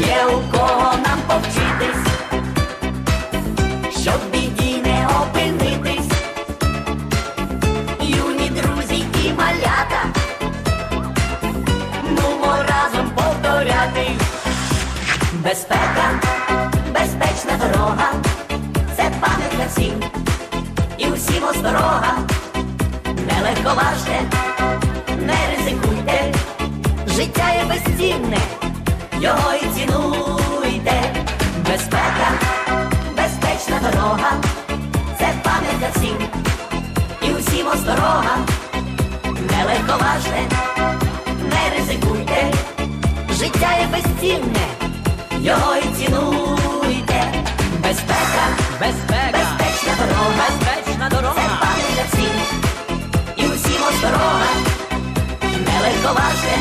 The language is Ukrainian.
є у кого нам повчитись, щоб біді не опинитись. Юні друзі і малята, нумо разом повторяти. Безпека, безпечна дорога, це пам'ятка всім, і усім осторога. Не легковажте, не ризикуйте, життя є безцінне, Безпека, безпечна дорога, це пам'ятка всім, і усім осторога. Не легковажте, не ризикуйте, життя є безцінне, його і цінуйте. Безпека, Безпека, безпечна дорога, безпечна дорога, це дорога. пам'ятка всім, і усім осторога. Не легковажте,